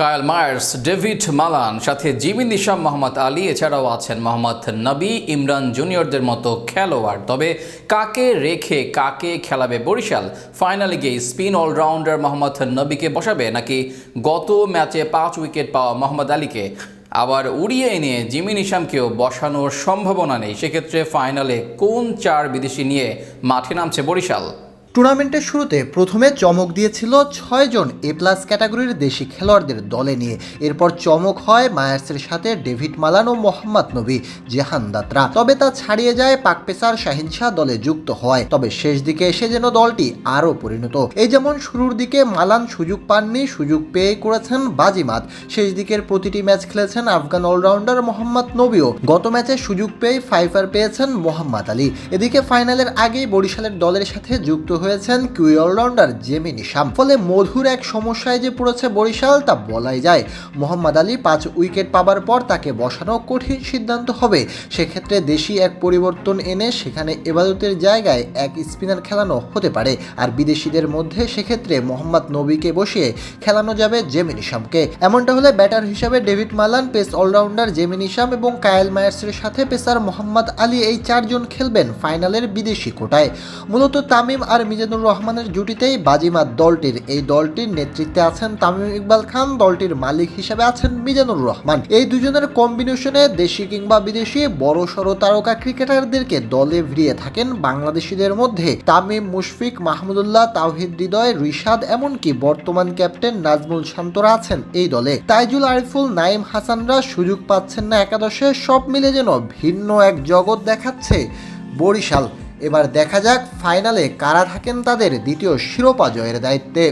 Kyle Mayers, David Malan, সাথে Jimmy Neesham, Mohammad Ali, এছাড়াও আছেন মোহাম্মদ নবী ইমরান জুনিয়রদের মতো খেলোয়াড়। তবে কাকে রেখে কাকে খেলাবে বরিশাল? ফাইনালে গিয়ে স্পিন অলরাউন্ডার মোহাম্মদ নবীকে বসাবে নাকি গত ম্যাচে পাঁচ উইকেট পাওয়া মোহাম্মদ আলীকে? আবার উড়িয়ে এনে জিমি নিশামকেও বসানোর সম্ভাবনা নেই। সেক্ষেত্রে ফাইনালে কোন চার বিদেশি নিয়ে মাঠে নামছে বরিশাল? টুর্নামেন্টের শুরুতে প্রথমে চমক দিয়েছিল ছয়জন এ প্লাস ক্যাটাগরির দেশি খেলোয়াড়দের দলে নিয়ে। এরপর চমক হয় মায়ার্সের সাথে ডেভিড মালান ও মোহাম্মদ নবী জেহান দাত্রা। তবে তা ছাড়িয়ে যায় পাক পেসার শাহিন শাহ দলে যুক্ত হয় তবে শেষ দিকে এসে যেন দলটি আরও পরিণত। এই যেমন শুরুর দিকে মালান সুযোগ পাননি, সুযোগ পেয়ে করেছেন বাজিমাত। শেষ দিকের প্রতিটি ম্যাচ খেলেছেন আফগান অলরাউন্ডার মোহাম্মদ নবীও। গত ম্যাচে সুযোগ পেয়ে ফাইফার পেয়েছেন মোহাম্মদ আলী। এদিকে ফাইনালের আগেই বরিশালের দলের সাথে যুক্ত হয়েছেন কিউই অলরাউন্ডার জেমি নিশাম ফলে মধুর এক সমস্যায় যে পড়েছে বরিশাল, তা বলাই যায়। মোহাম্মদ আলী পাঁচ উইকেট পাবার পর তাকে বসানো কঠিন সিদ্ধান্ত হবে। সেক্ষেত্রে দেশি এক পরিবর্তন এনে সেখানে এবাদতের জায়গায় এক স্পিনার খেলানো হতে পারে। আর বিদেশিদের মধ্যে সেক্ষেত্রে মোহাম্মদ নবীকে বসিয়ে খেলানো যাবে জেমি নিশামকে এমনটা হলে ব্যাটার হিসাবে David Malan, pace allrounder Jamie Neesham এবং কায়েল মায়ার্সের সাথে পেসার মোহাম্মদ আলী এই চারজন খেলবেন ফাইনালের বিদেশি কোটায়। মূলত তামিম আর মিজানুর রহমানের জুটিতেই বাজিমাত দলটির, এই দলটির নেতৃত্বে আছেন তামিম ইকবাল খান, দলটির মালিক হিসেবে আছেন মিজানুর রহমান। এই দুজনের কম্বিনেশনে দেশি কিংবা বিদেশি বড় সড় তারকা ক্রিকেটারদেরকে দলে ভিড়িয়ে থাকেন বাংলাদেশিদের মধ্যে তামিম, মুশফিক, মাহমুদুল্লাহ, তাওহিদ হৃদয়, রিশাদ, এমনকি বর্তমান ক্যাপ্টেন নাজমুল শান্তরা আছেন এই দলে। তাইজুল আরিফুল নাইম হাসানরা সুযোগ পাচ্ছেন না একাদশে, সব মিলে যেন ভিন্ন এক জগৎ দেখাচ্ছে বরিশাল। এবার দেখা যাক ফাইনালে কারা থাকেন তাদের দ্বিতীয় শিরোপা জয়ের দায়িত্বে।